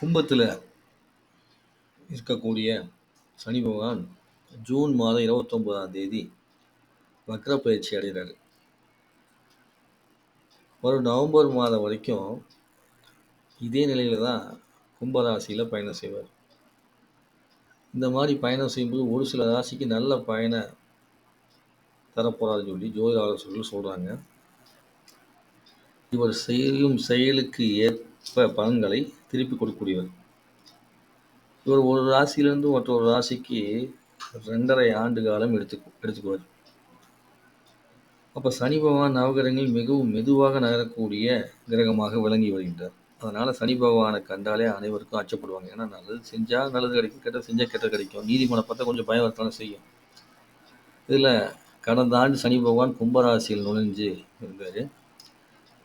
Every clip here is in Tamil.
கும்பத்தில் இருக்கக்கூடிய சனி பகவான் ஜூன் மாதம் இருபத்தொம்போதாம் தேதி வக்ர பயிற்சி அடைகிறார். வரும் நவம்பர் மாதம் வரைக்கும் இதே நிலையில் தான் கும்பராசியில் பயணம் செய்வார். இந்த மாதிரி பயணம் செய்யும்போது ஒரு சில ராசிக்கு நல்ல பயண தரப்போறாருன்னு சொல்லி ஜோதிட ஆலோசகர்கள் சொல்கிறாங்க இவர் செய்யும் செயலுக்கு ஏற்ப பலன்களை திருப்பி கொடுக்கக்கூடியவர். இவர் ஒரு ராசியிலிருந்து மற்றொரு ராசிக்கு ரெண்டரை ஆண்டு காலம் எடுத்து எடுத்துக்குவார் அப்போ சனி பகவான் நவகிரகங்கள் மிகவும் மெதுவாக நகரக்கூடிய கிரகமாக விளங்கி வருகின்றார். அதனால் சனி பகவானை கண்டாலே அனைவருக்கும் அச்சப்படுவாங்க ஏன்னா நல்லது செஞ்சால் நல்லது கிடைக்கும் கெட்டது செஞ்சால் கெட்டது கிடைக்கும். நீதிமன்றம் பார்த்தா கொஞ்சம் பயவர்த்தனை செய்யும். இதில் கடந்த ஆண்டு சனி பகவான் கும்பராசியில் நுழைஞ்சு இருந்தார்.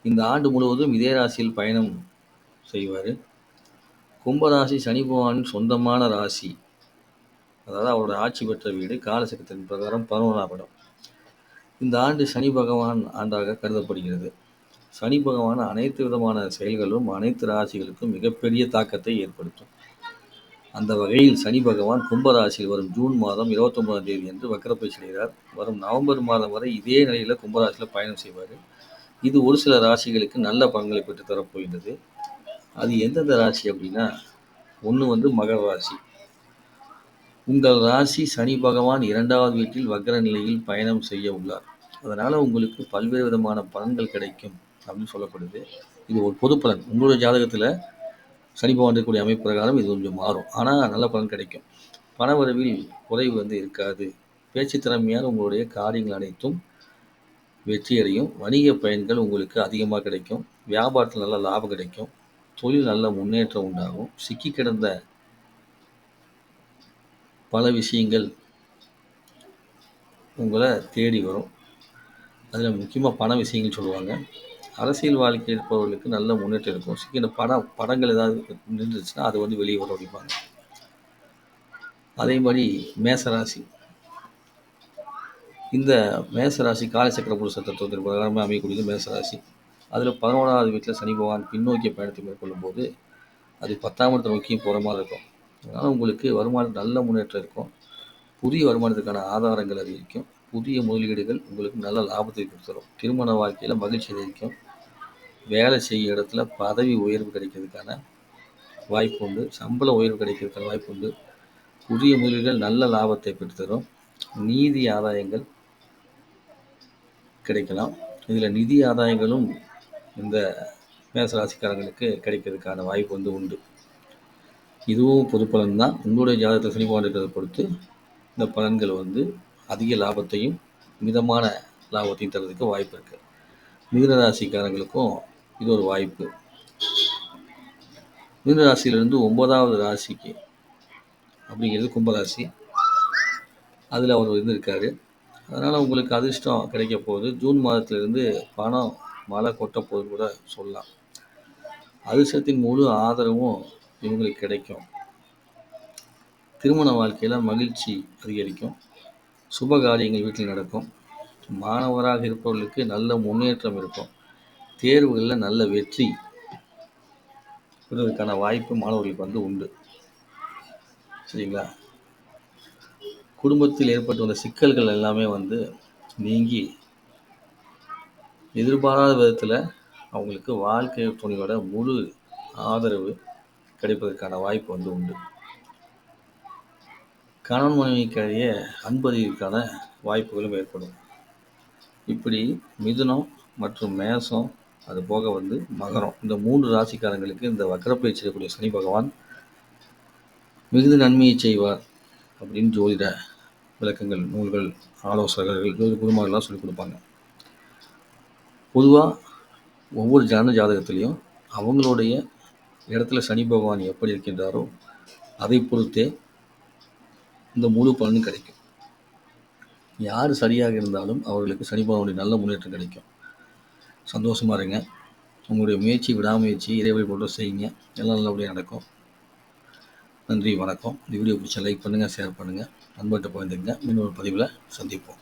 இந்த ஆண்டு முழுவதும் இதே ராசியில் பயணம் செய்வார். கும்பராசி சனி பகவானின் சொந்தமான ராசி. அதாவது அவரோட ஆட்சி பெற்ற வீடு காலசக்கரத்தின் பிரகாரம் பதினொன்றாம் இந்த ஆண்டு சனி பகவான் ஆண்டாக கருதப்படுகிறது. சனி பகவான் அனைத்து விதமான செயல்களும் அனைத்து ராசிகளுக்கும் மிகப்பெரிய தாக்கத்தை ஏற்படுத்தும். அந்த வகையில் சனி பகவான் கும்பராசியில் வரும் ஜூன் மாதம் இருபத்தொன்பதாம் தேதி என்று வக்கரப்பயிற்சி செய்கிறார் வரும் நவம்பர் மாதம் வரை இதே நிலையில் கும்பராசியில் பயணம் செய்வார். இது ஒரு சில ராசிகளுக்கு நல்ல பங்களை பெற்று தரப்போகின்றது அது எந்தெந்த ராசி அப்படின்னா ஒன்று வந்து மகர ராசி. உங்கள் ராசி சனி பகவான் இரண்டாவது வீட்டில் வக்ர நிலையில் பயணம் செய்ய உள்ளார். அதனால் உங்களுக்கு பல்வேறு விதமான பலன்கள் கிடைக்கும் அப்படின்னு சொல்லப்படுது. இது ஒரு பொது பலன். உங்களுடைய ஜாதகத்தில் சனி பகவான் இருக்கக்கூடிய அமைப்பு பிரகாரம் இது கொஞ்சம் மாறும். ஆனால் நல்ல பலன் கிடைக்கும். பணவரவில் குறைவு வந்து இருக்காது. பேச்சு திறமையால் உங்களுடைய காரியங்கள் அனைத்தும் வெற்றியடையும். வணிக பயன்கள் உங்களுக்கு அதிகமாக கிடைக்கும். வியாபாரத்தில் நல்ல லாபம் கிடைக்கும். தொழில் நல்ல முன்னேற்றம் உண்டாகும். சிக்கி கிடந்த பல விஷயங்கள் உங்களை தேடி வரும். அதில் முக்கியமாக பண விஷயங்கள் சொல்லுவாங்க. அரசியல் வாழ்க்கை இருப்பவர்களுக்கு நல்ல முன்னேற்றம் இருக்கும். சிக்கின படம் படங்கள் ஏதாவது நின்றுச்சுன்னா அது வந்து வெளியே வர வைப்பாங்க அதே மாதிரி மேசராசி. இந்த மேசராசி காலச்சக்கர புருஷ தத்துவத்தின் பிரகாரமாக அமையக்கூடியது மேசராசி. அதில் பதினோராவது வீட்டில் சனி பகவான் பின்னோக்கிய பயணத்தை மேற்கொள்ளும் போது அது பத்தாம் இடத்தை நோக்கியும் போகிற மாதிரி இருக்கும். அதனால் உங்களுக்கு வருமானம் நல்ல முன்னேற்றம் இருக்கும். புதிய வருமானத்துக்கான ஆதாரங்கள் அதிகரிக்கும். புதிய முதலீடுகள் உங்களுக்கு நல்ல லாபத்தை கொடுத்துரும். திருமண வாழ்க்கையில் மகிழ்ச்சி அதிகரிக்கும். வேலை செய்ய இடத்துல பதவி உயர்வு கிடைக்கிறதுக்கான வாய்ப்பு உண்டு. சம்பள உயர்வு கிடைக்கிறதுக்கான வாய்ப்பு உண்டு. புதிய முதலீடுகள் நல்ல லாபத்தை பெற்றுத்தரும். நீதி ஆதாயங்கள் கிடைக்கலாம். இதில் நிதி ஆதாயங்களும் இந்த மேசராசிக்காரங்களுக்கு கிடைக்கிறதுக்கான வாய்ப்பு வந்து உண்டு. இதுவும் பொது பலன் தான் உங்களுடைய ஜாதகத்தில் சனி இருக்கிறத பொறுத்து இந்த பலன்கள் வந்து அதிக லாபத்தையும் மிதமான லாபத்தையும் தரதுக்கு வாய்ப்பு இருக்குது மிதுன ராசிக்காரங்களுக்கும் இது ஒரு வாய்ப்பு. மிதுனராசியிலிருந்து ஒன்பதாவது ராசிக்கு அப்படிங்கிறது கும்பராசி. அதில் அவர் இருந்திருக்காரு. அதனால் உங்களுக்கு அதிர்ஷ்டம் கிடைக்க போகுது. ஜூன் மாதத்திலிருந்து பணம் மழை கொட்ட போகுது கூட சொல்லலாம். அதிர்ஷ்டத்தின் முழு ஆதரவும் இவங்களுக்கு கிடைக்கும். திருமண வாழ்க்கையில் மகிழ்ச்சி அதிகரிக்கும். சுப காரியங்கள் வீட்டில் நடக்கும். மாணவராக இருப்பவர்களுக்கு நல்ல முன்னேற்றம் இருக்கும். தேர்வுகளில் நல்ல வெற்றி பெறுவதற்கான வாய்ப்பு மாணவர்களுக்கு வந்து உண்டு. சரிங்களா? குடும்பத்தில் ஏற்பட்டு வந்த சிக்கல்கள் எல்லாமே வந்து நீங்கி எதிர்பாராத விதத்தில் அவங்களுக்கு வாழ்க்கை துணையோட முழு ஆதரவு கிடைப்பதற்கான வாய்ப்பு வந்து உண்டு. கணவன் மனைவிக்கிடையே அன்பதிவுக்கான வாய்ப்புகளும் ஏற்படும். இப்படி மிதுனம் மற்றும் மேசம் அது போக வந்து மகரம் இந்த மூன்று ராசிக்காரங்களுக்கு இந்த வக்கரப்பயிற்சி செய்யக்கூடிய சனி பகவான் மிகுந்த நன்மையை செய்வார் அப்படின்னு ஜோதிட விளக்கங்கள் நூல்கள் ஆலோசகர்கள் ஜோதிட குருமார்கள்லாம் சொல்லிக் கொடுப்பாங்க. பொதுவாக ஒவ்வொரு ஜன ஜாதகத்திலையும் அவங்களுடைய இடத்துல சனி பகவான் எப்படி இருக்கின்றாரோ அதை பொறுத்தே இந்த முழு பலனும் கிடைக்கும். யார் சரியாக இருந்தாலும் அவர்களுக்கு சனி பகவானுடைய நல்ல முன்னேற்றம் கிடைக்கும். சந்தோஷமாக இருங்க. உங்களுடைய முயற்சி விடாமுயற்சி இறைவழி போட்டு செய்யுங்க. எல்லாம் நல்லபடியாக நடக்கும். நன்றி வணக்கம். இந்த வீடியோ பிடிச்ச லைக் பண்ணுங்கள் ஷேர் பண்ணுங்கள் நண்பர்கிட்ட பகிர்ந்துங்க இன்னொரு பதிவில் சந்திப்போம்.